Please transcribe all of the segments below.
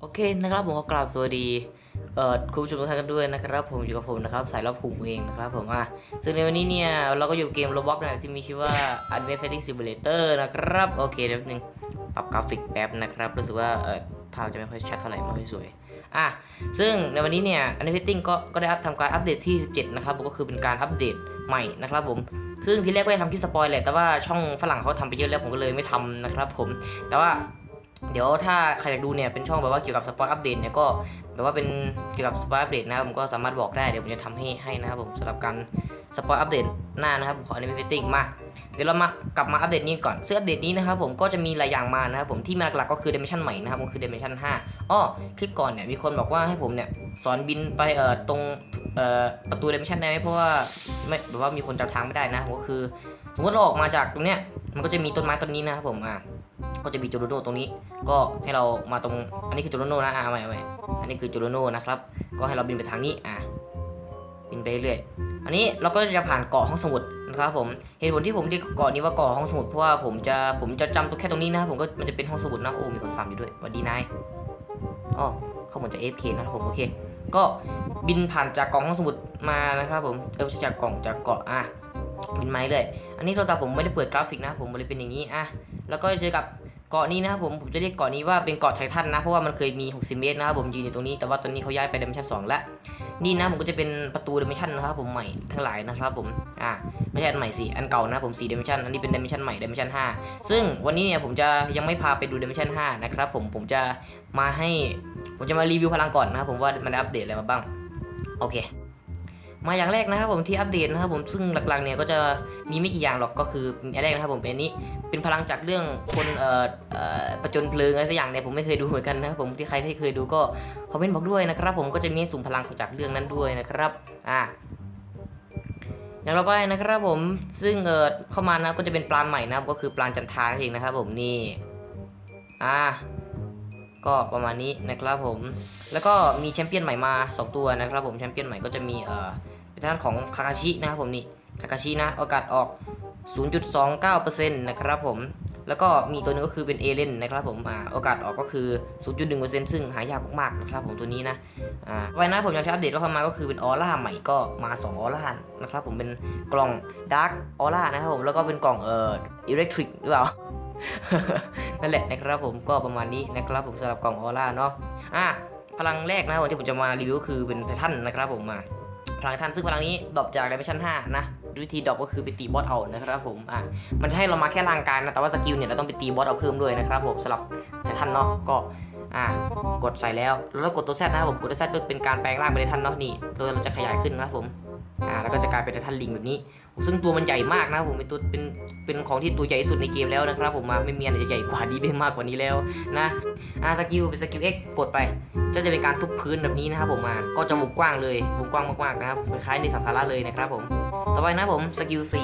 โอเคนะครับผมขอกราบสวัสดีเอ่อคุณผู้ชมทุกท่านกันด้วยนะครับ ผมอยู่กับผมนะครับสายรับผูกเองนะครับผมอะซึ่งในวันนี้เนี่ยเราก็อยู่เกม Roblox นะที่มีชื่อว่า Advanced Setting Simulator นะครับ โอเคเดี๋ยวนึงปรับกราฟิกแป๊บนะครับรู้สึกว่าเอ่อภาพจะไม่ค่อยชัดเท่าไหร่ไม่ค่อยสวยอะซึ่งในวันนี้เนี่ย Advanced Setting ก็ก็ได้อัพทำการอัปเดตที่ 17 นะครับก็คือเป็นการอัปเดตใหม่นะครับผมซึ่งที่แรกก็จะทำคลิปสปอยแหละแต่ว่าช่องฝรั่งเขาทำไปเยอะแล้วผมก็เลยไม่ทำนะครับผมแต่ว่า เดี๋ยวถ้าใครอยากดูเนี่ยเป็นช่องแบบว่าเกี่ยวกับสปอยอัปเดตเนี่ยก็แบบว่าเป็นเกี่ยวกับสปอยอัปเดตนะครับผมก็สามารถบอกได้เดี๋ยวผมจะทำให้ให้นะครับผมสำหรับการสปอยอัปเดตหน้านะครับผมขออนุญาตฟิตติ้งมาเดี๋ยวเรามากลับมาอัปเดตนี้ก่อนซึ่งอัปเดตนี้นะครับผมก็จะมีหลายอย่างมานะครับผมที่มาหลักๆก็คือ Dimension ใหม่นะครับผมคือ Dimension 5อ้อคลิปก่อนเนี่ยมีคนบอกว่าให้ผมเนี่ยสอนบินไปเอ่อตรงเอ่อประตู Dimension ได้ไหมเพราะว่าไม่แบบว่ามีคนจำทางไม่ได้นะก็คือสมมติเราออกมาจากตรงเนี้ยมันก็จะมีต้นไม้ต้นนี้นะครับผมอะก็จะมีจูโรโนตรงนี้ ก็ให้เรามาตรงอันนี้คือจูโรโนนะอะเอาใหม่เอาใหม่อันนี้คือจูโรโนนะครับ ก็ให้เราบินไปทางนี้อะบินไปเรื่อยอันนี้เราก็จะผ่านเกาะห้องสมุดนะครับผมเหตุผลที่ผมเรียกเกาะนี้ว่าเกาะห้องสมุดเพราะว่าผมจะผมจะจำตัวแค่ตรงนี้นะผมก็มันจะเป็นห้องสมุดนะโอ้มีคนฟังอยู่ด้วยสวัสดีนายอ๋อเขาเหมือนจะ AFK นะครับผมโอเค ก็บินผ่านจากกล่องห้องสมุดมานะครับผมเออไม่ใช่จากกล่องจากเกาะอะบินไม้เลย อันนี้โทรศัพท์ผมไม่ได้เปิดกราฟิกนะผมเลยเป็นอย่างนี้อะแล้วก็เจอกับ เกาะนี้นะครับผมผมจะเรียกเกาะนี้ว่าเป็นเกาะไททันนะเพราะว่ามันเคยมี 60 เมตรนะครับผมยืนอยู่ตรงนี้แต่ว่าตอนนี้เขาย้ายไปดิมชัน2แล้วนี่นะผมก็จะเป็นประตูดิมชันนะครับผมใหม่ทั้งหลายนะครับผมอะไม่ใช่อันใหม่สิอันเก่านะผม4ดิเมชันอันนี้เป็นดิมชันใหม่ดิมชัน5ซึ่งวันนี้เนี่ยผมจะยังไม่พาไปดูดิมชัน5นะครับผมผมจะมาให้ผมจะมารีวิวพลังก่อนนะครับผมว่ามันได้อัปเดตอะไรมาบ้างโอเค มาอย่างแรกนะครับผมที่อัปเดตนะครับผมซึ่งหลักๆเนี่ยก็จะมีไม่กี่อย่างหรอกก็คืออันแรกนะครับผมเป็นอันนี้เป็นพลังจากเรื่องคนเอ่อเอ่อประจนเพลิงอะไรสักอย่างเนี่ยผมไม่เคยดูเหมือนกันนะครับผมที่ใครที่เคยดูก็คอมเมนต์บอกด้วยนะครับผมก็จะมีสุ่มพลังจากเรื่องนั้นด้วยนะครับอ่าอย่างต่อไปนะครับผมซึ่งเออเข้ามานะก็จะเป็นปลาใหม่นะก็คือปลาจันทานั่นเองนะครับผมนี่อ่า ก็ประมาณนี้นะครับผม แล้วก็มีแชมเปี้ยนใหม่มา 2 ตัวนะครับผมแชมเปี้ยนใหม่ก็จะมีเอ่อเป็นทางด้านของคาคาชินะครับผมนี่คาคาชินะโอกาสออก 0.29%นะครับผมแล้วก็มีตัวนึงก็คือเป็นเอเลนนะครับผมอ่าโอกาสออกก็คือ 0.1%ซึ่งหายากมากๆนะครับผมตัวนี้นะอ่าไว้นะผมยังที่อัปเดตก็เข้ามาก็คือเป็นออร่าใหม่ก็มา2ออร่านะครับผมเป็นกล่องดาร์กออร่านะครับผมแล้วก็เป็นกล่องเอ่ออิเล็กทริกหรือเปล่า นั่นแหละนะครับผมก็ประมาณนี้นะครับผมสำหรับกล่องออร่าเนาะอะพลังแรกนะวันที่ผมจะมารีวิวคือเป็นไททันนะครับผมมาพลังไททันซึ่งพลังนี้ดรอปจากดิเมชัน5นะวิธีดรอปก็คือไปตีบอสเอานะครับผมอะมันจะให้เรามาแค่ร่างกายนะแต่ว่าสกิลเนี่ยเราต้องไปตีบอสเอาเพิ่มด้วยนะครับผมสำหรับไททันเนาะก็อะกดใส่แล้วแล้วกดตัวแซดนะครับผมกดตัวแซดเป็นการแปลงร่างเป็นไททันเนาะนี่ตัวเราจะขยายขึ้นนะครับผม อ่าแล้วก็จะกลายเป็นไททันลิงแบบนี้ ซึ่งตัวมันใหญ่มากนะผมเป็นตัวเป็นเป็นของที่ตัวใหญ่ที่สุดในเกมแล้วนะครับผมมาไม่มีอะไรจะใหญ่กว่านี้ไปมากกว่านี้แล้วนะอ่าสกิลเป็นสกิล X กดไปก็จะเป็นการทุบพื้นแบบนี้นะครับผมมาก็จะวงกกว้างเลยวงกว้างมากๆนะครับคล้ายในสัตว์สาระเลยนะครับผมต่อไปนะผมสกิล C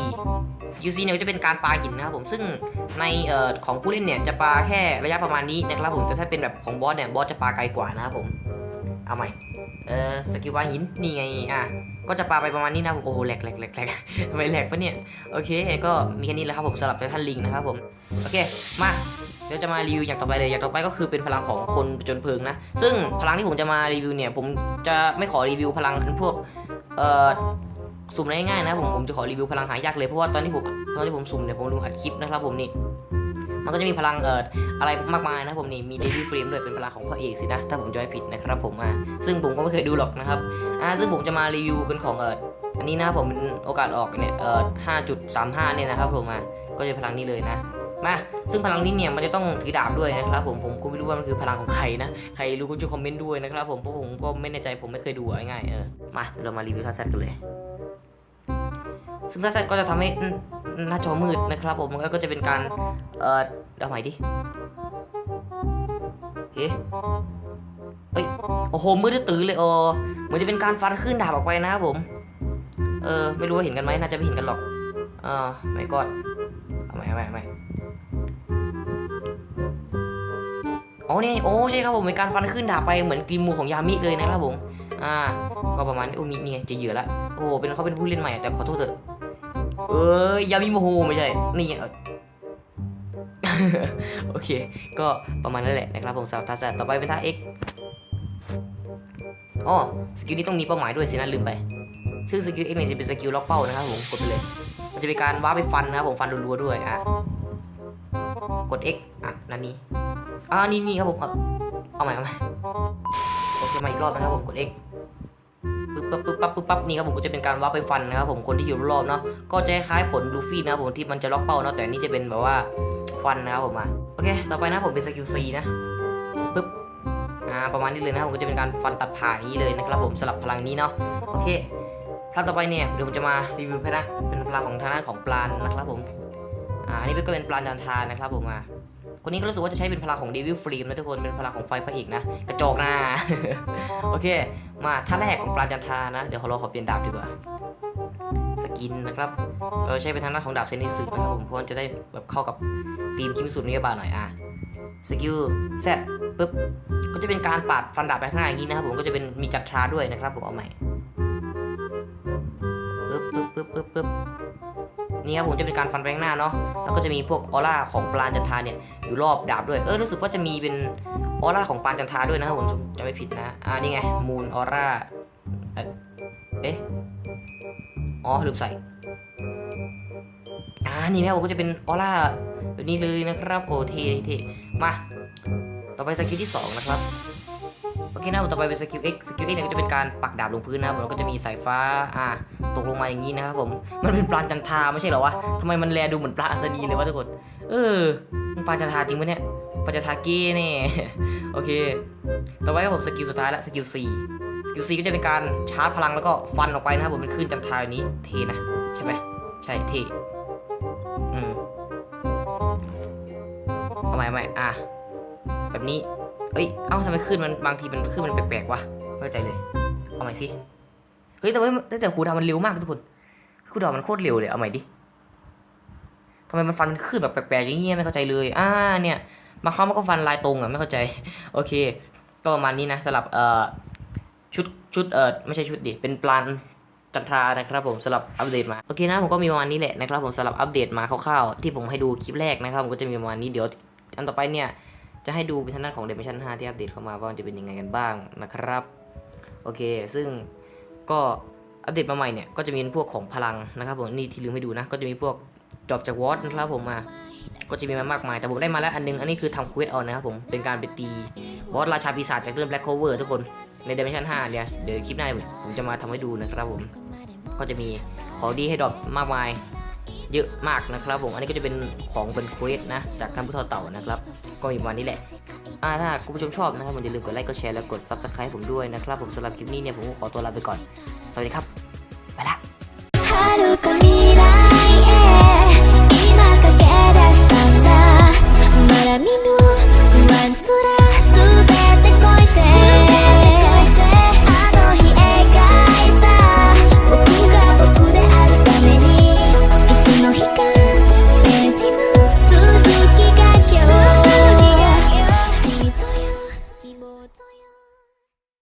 สกิล C เนี่ยจะเป็นการปาหินนะครับผมซึ่งในเอ่อของผู้เล่นเนี่ยจะปาแค่ระยะประมาณนี้นะครับผมแต่ถ้าเป็นแบบของบอสเนี่ยบอสจะปาไกลกว่านะครับผม เอาใหม่ เอ่อสกิลปาหิน นี่ไง อะ ก็จะปาไปประมาณนี้นะ โอ้โหแหลกแหลกแหลกแหลกทำไมแหลกปะเนี่ย โอเค ก็มีแค่นี้แหละครับผมสำหรับท่านลิงนะครับผม โอเค มา เดี๋ยวจะมารีวิวอย่างต่อไปเลย อย่างต่อไปก็คือเป็นพลังของคนจนเพลิงนะ ซึ่งพลังที่ผมจะมารีวิวเนี่ย ผมจะไม่ขอรีวิวพลังอันพวก เอ่อสุ่มได้ง่ายๆนะผม ผมจะขอรีวิวพลังหายากเลย เพราะว่าตอนที่ผม ตอนที่ผมสุ่มเนี่ย ผมดูอัดคลิปนะครับผมนี่ มันก็จะมีพลังเอ่ออะไรมากมายนะผมนี่มีเดลี่เฟรมด้วยเป็นพลังของพระเอกสินะ ถ้าผมจะไม่ผิดนะครับผมอะซึ่งผมก็ไม่เคยดูหรอกนะครับอ่าซึ่งผมจะมารีวิวเป็นของเอ่ออันนี้นะผมเป็นโอกาสออกเนี่ยเอ่อ5.35เนี่ยนะครับผมอะก็จะพลังนี้เลยนะมาซึ่งพลังนี้เนี่ยมันจะต้องถือดาบด้วยนะครับผมผมก็ไม่รู้ว่ามันคือพลังของใครนะใครรู้ก็ช่วยคอมเมนต์ด้วยนะครับผมเพราะผมก็ไม่แน่ใจผมไม่เคยดูง่ายๆเออมาเรามารีวิวทัสเซตกันเลยซึ่งทัสเซตก็จะทำให้ หน้าจอมืดนะครับผมแล้วก็จะเป็นการ เอ่อเอาใหม่ดิเฮ้เฮ้ยโอ้โหมืดตื้อเลยเออเหมือนจะเป็นการฟันขึ้นดาบออกไปนะครับผม เออ ไม่รู้ว่าเห็นกันไหมน่าจะไม่เห็นกันหรอกอ่าไม่กอดเอาใหม่เอาใหม่เอาใหม่อ๋อนี่โอ้ใช่ครับผมเป็นการฟันขึ้นดาบไปเหมือนกรีมูของยามิเลยนะครับผม อ่า ก็ประมาณนี้โอ้มีเนี่ไงจะเหยื่อละโอ้เป็นเขาเป็นผู้เล่นใหม่แต่ขอโทษเถอะ เอ้ยยามิโมโหไม่ใช่ นี่ไงเออโอเค ก็ประมาณนั้นแหละนะครับผมสำหรับท่าแซดต่อไปเป็นท่า X อ๋อสกิลนี้ต้องมีเป้าหมายด้วยสินะลืมไป ซึ่งสกิล X เนี่ยจะเป็นสกิลล็อกเป้านะครับผมกดไปเลย มันจะเป็นการว้าร์ปไปฟันนะครับผมฟันรัวๆด้วยอะกด X อะนั่นนี่อ่านี่นี่ครับผมเอาเอาใหม่เอาใหม่โอเคมาอีกรอบนะครับผมกด X ปึ๊ บปั๊บปึ๊บปั๊บปึ๊บปั๊บนี่ครับผมก็จะเป็นการวาร์ปไปฟันนะครับผมคนที่อยู่รอบเนาะก็จะคล้ายผลลูฟี่นะครับผมที่มันจะล็อกเป้าเนาะแต่นี่จะเป็นแบบว่าฟันนะครับผมมาโอเค ต่อไปนะผมเป็นสกิล C นะปึ๊บอ่าประมาณนี้เลยนะครับผมก็จะเป็นการฟันตัดผ่าอย่างนี้เลยนะครับผมสลับพลังนี้เนาะโอเคพลังต่อไปเนี่ยเดี๋ยวผมจะมารีวิวพลังเป็นพลังของทางด้านของปลานนะครับผม อ่าอันนี้ก็เป็นปลาจันทานะครับผมมาคนนี้ก็รู้สึกว่าจะใช้เป็นพลังของเดวิลฟรีมนะทุกคนเป็นพลังของไฟพระเอกนะ กระจอกหน้า โอเค มาท่าแรกของปลาจันทานะ เดี๋ยวขอรอขอเปลี่ยนดาบดีกว่า สกินนะครับ เราใช้เป็นทางด้านของดาบเซนิสึนะครับผมเพราะมันจะได้แบบเข้ากับทีมคิมิสุนิยาบาหน่อยอะสกิลแซดปึ๊บก็จะเป็นการปาดฟันดาบไปข้างหน้าอย่างนี้นะครับผมก็จะเป็นมีจัตราด้วยนะครับผมเอาใหม่ปึ๊บปึ๊บปึ๊บปึ๊บปึ๊บ นี่ครับผมจะเป็นการฟันไปข้างหน้าเนาะแล้วก็จะมีพวกออร่าของปราจันทาเนี่ยอยู่รอบดาบด้วยเออรู้สึกว่าจะมีเป็นออร่าของปราจันทาด้วยนะครับผมจะไม่ผิดนะอ่านี่ไงมูนออร่าเอ๊ะอ๋อลืมใส่อ่านี่นะผมก็จะเป็นออร่าแบบนี้เลยนะครับโอเทเทมา ต่อไปสกิลที่สองนะครับ โอเคนะครับต่อไปเป็นสกิล X สกิล X เนี่ยก็จะเป็นการปักดาบลงพื้นนะครับผมแล้วก็จะมีสายฟ้าอ่าตกลงมาอย่างนี้นะครับผมมันเป็นปลาจันทาไม่ใช่เหรอวะทำไมมันแลดูเหมือนปลาอัศนีเลยวะทุกคนเออมันปลาจันทาจริงปะเนี่ยปลาจันทาเก้แน่โอเค ต่อไปครับผมสกิลสุดท้ายละสกิล C สกิล C ก็จะเป็นการชาร์จพลังแล้วก็ฟันออกไปนะครับผมเป็นคลื่นจันทาอย่างนี้เทนะใช่ไหมใช่เทอืมเอาใหม่ใหม่อะแบบนี้ เอ้ย เอ้าทำไมขึ้นมันบางทีมันขึ้นมันแปลกๆวะไม่เข้าใจเลย เอาใหม่สิ เฮ้ยแต่ว่าแต่ครูดาวมันเร็วมากทุกคนครูดาวมันโคตรเร็วเลย เอาใหม่ดิทำไมมันฟันมันขึ้นแบบแปลกๆอย่างเงี้ยไม่เข้าใจเลย อ่า เนี่ยมาเข้ามันก็ฟันลายตรงอะไม่เข้าใจ โอเค ก็ประมาณนี้นะสำหรับเอ่อชุดชุดเอ่อไม่ใช่ชุดดิ เป็นปลานจันทรานะครับผมสำหรับอัปเดตมา โอเคนะผมก็มีประมาณนี้แหละนะครับผมสำหรับอัปเดตมาคร่าวๆที่ผมให้ดูคลิปแรกนะครับผมก็จะมีประมาณนี้เดี๋ยวอันต่อไปเนี่ย จะให้ดูเป็นทางด้นของเดมิชัน5ที่อัปเดตเข้ามาว่ามันจะเป็นยังไงกันบ้างนะครับ โอเค ซึ่งก็อัปเดตมาใหม่เนี่ยก็จะมีพวกของพลังนะครับผมนี่ที่ลืมให้ดูนะ ก็จะมีพวกดรอปจากวอตนะครับผมมาก็จะมีมามากมาย แต่ผมได้มาแล้วอันนึง อันนี้คือทำเควสเอานะครับผม เป็นการไปตีวอตราชาปีศาจจากเรื่อง Black Cover ทุกคน ใน Dimension 5เนี่ย เดี๋ยวคลิปหน้าผมจะมาทำให้ดูนะครับผม ก็จะมีของดีให้ดรอปมากมาย เยอะมากนะครับผม อันนี้ก็จะเป็นของเป็นเควสนะ จากท่านผู้ทอเต่านะครับ ก็มีประมนี้แหละอ่าถ้าคุณผู้ชมชอบนะครับอย่าลืมกดไลค์ กดแชร์ และกด subscribe ผมด้วยนะครับ ผมสำหรับคลิปนี้เนี่ยผมก็ขอตัวลาไปก่อน สวัสดีครับ ไปละ